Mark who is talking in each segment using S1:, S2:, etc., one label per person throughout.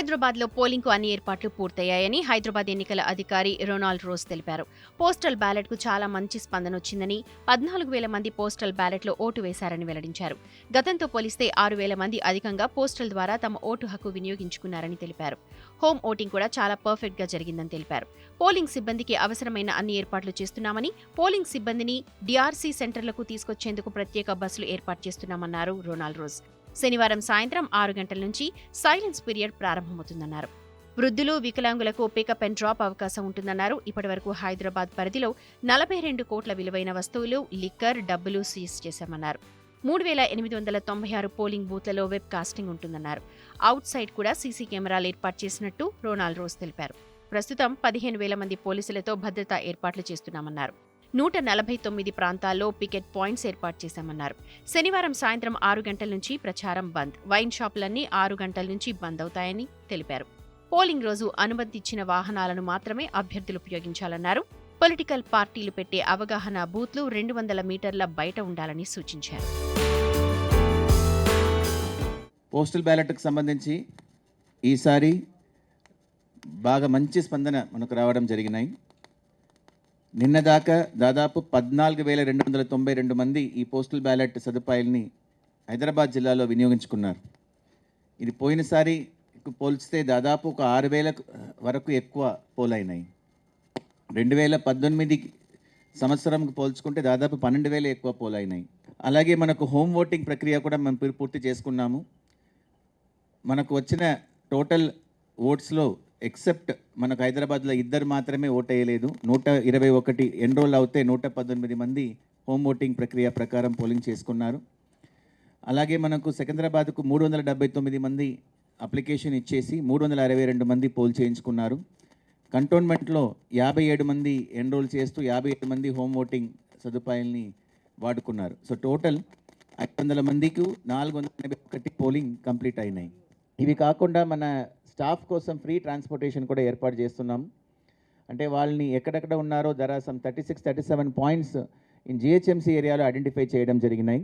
S1: హైదరాబాద్లో పోలింగ్కు అన్ని ఏర్పాట్లు పూర్తయ్యాయని హైదరాబాద్ ఎన్నికల అధికారి రొనాల్డ్ రోజ్ తెలిపారు. పోస్టల్ బ్యాలెట్కు చాలా మంచి స్పందన వచ్చిందని పద్నాలుగు వేల మంది పోస్టల్ బ్యాలెట్లో ఓటు వేశారని వెల్లడించారు. గతంతో పోలిస్తే ఆరు వేల మంది అధికంగా పోస్టల్ ద్వారా తమ ఓటు హక్కు వినియోగించుకున్నారని తెలిపారు. హోమ్ ఓటింగ్ కూడా చాలా పర్ఫెక్ట్గా జరిగిందని తెలిపారు. పోలింగ్ సిబ్బందికి అవసరమైన అన్ని ఏర్పాట్లు చేస్తున్నామని పోలింగ్ సిబ్బందిని డిఆర్సీ సెంటర్లకు తీసుకొచ్చేందుకు ప్రత్యేక బస్సులు ఏర్పాటు చేస్తున్నామన్నారు రొనాల్డ్ రోజ్. శనివారం సాయంత్రం ఆరు గంటల నుంచి సైలెన్స్ పీరియడ్ ప్రారంభమవుతుందన్నారు. వృద్ధులు వికలాంగులకు పికప్ అండ్ డ్రాప్ అవకాశం ఉంటుందన్నారు. ఇప్పటివరకు హైదరాబాద్ పరిధిలో నలభై రెండు కోట్ల విలువైన వస్తువులు లిక్కర్ డబ్బులు సీజ్ చేశామన్నారు. మూడు వేల ఎనిమిది వందల తొంభై ఆరు పోలింగ్ బూత్లలో వెబ్ కాస్టింగ్ ఉంటుందన్నారు. అవుట్ సైడ్ కూడా సీసీ కెమెరాలు ఏర్పాటు చేసినట్టు రోనాల్డ్ రోజ్ తెలిపారు. ప్రస్తుతం పదిహేను వేల మంది పోలీసులతో భద్రతా ఏర్పాట్లు చేస్తున్నామన్నారు. నూట నలభై తొమ్మిది ప్రాంతాల్లో పికెట్ పాయింట్స్ ఏర్పాటు చేశామన్నారు. శనివారం సాయంత్రం ఆరు గంటల నుంచి ప్రచారం బంద్. వైన్ షాపులన్నీ ఆరు గంటల నుంచి బంద్ అవుతాయని తెలిపారు. పోలింగ్ రోజు అనుమతించిన వాహనాలను మాత్రమే అభ్యర్థులు ఉపయోగించాలన్నారు. పొలిటికల్ పార్టీలు పెట్టే అవగాహన బూత్లు రెండు వందల మీటర్ల బయట ఉండాలని సూచించారు.
S2: పోస్టల్ బ్యాలెట్కి సంబంధించి ఈసారి బాగా మంచి స్పందన మనకు రావడం జరిగినాయి. నిన్న దాకా దాదాపు పద్నాలుగు వేల రెండు వందల తొంభై రెండు మంది ఈ పోస్టల్ బ్యాలెట్ సదుపాయాల్ని హైదరాబాద్ జిల్లాలో వినియోగించుకున్నారు. ఇది పోయినసారి పోల్చితే దాదాపు ఒక ఆరు వేల వరకు ఎక్కువ పోలైనాయి. రెండు వేల పద్దెనిమిది సంవత్సరంకి పోల్చుకుంటే దాదాపు పన్నెండు వేల ఎక్కువ పోలైనాయి. అలాగే మనకు హోమ్ ఓటింగ్ ప్రక్రియ కూడా మేము పూర్తి చేసుకున్నాము. మనకు వచ్చిన టోటల్ ఓట్స్లో ఎక్సెప్ట్ మనకు హైదరాబాద్లో ఇద్దరు మాత్రమే ఓట్ వేయలేదు నూట ఇరవై ఒకటి ఎన్రోల్ అవుతే నూట పద్దెనిమిది మంది హోమ్ ఓటింగ్ ప్రక్రియ ప్రకారం పోలింగ్ చేసుకున్నారు. అలాగే మనకు సికింద్రాబాద్కు మూడు వందల డెబ్బై తొమ్మిది మంది అప్లికేషన్ ఇచ్చేసి మూడు వందల అరవై రెండు మంది పోల్ చేయించుకున్నారు. కంటోన్మెంట్లో యాభై ఏడు మంది ఎన్రోల్ చేస్తూ యాభై ఏడు మంది హోమ్ ఓటింగ్ సదుపాయాల్ని వాడుకున్నారు. సో టోటల్ ఐదు వందల మందికి నాలుగు వందల ఎనభై ఒకటి పోలింగ్ కంప్లీట్ అయినాయి. ఇవి కాకుండా మన స్టాఫ్ కోసం ఫ్రీ ట్రాన్స్పోర్టేషన్ కూడా ఏర్పాటు చేస్తున్నాం. అంటే వాళ్ళని ఎక్కడెక్కడ ఉన్నారో ధర some thirty six thirty seven points in GHMC ఏరియాలో ఐడెంటిఫై చేయడం జరిగినాయి.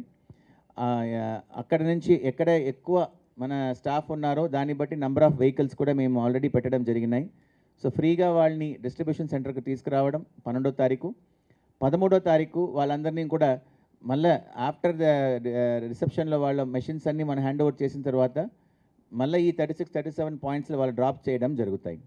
S2: అక్కడ నుంచి ఎక్కడ ఎక్కువ మన స్టాఫ్ ఉన్నారో దాన్ని బట్టి నంబర్ ఆఫ్ వెహికల్స్ కూడా మేము ఆల్రెడీ పెట్టడం జరిగినాయి. సో ఫ్రీగా వాళ్ళని డిస్ట్రిబ్యూషన్ సెంటర్కి తీసుకురావడం పన్నెండో తారీఖు. పదమూడో తారీఖు వాళ్ళందరినీ కూడా మళ్ళీ ఆఫ్టర్ ద రిసెప్షన్లో వాళ్ళ మెషిన్స్ అన్నీ మనం హ్యాండ్ ఓవర్ చేసిన తర్వాత మళ్ళీ ఈ థర్టీ సిక్స్ థర్టీ సెవెన్ పాయింట్స్లో వాళ్ళు డ్రాప్ చేయడం జరుగుతాయి.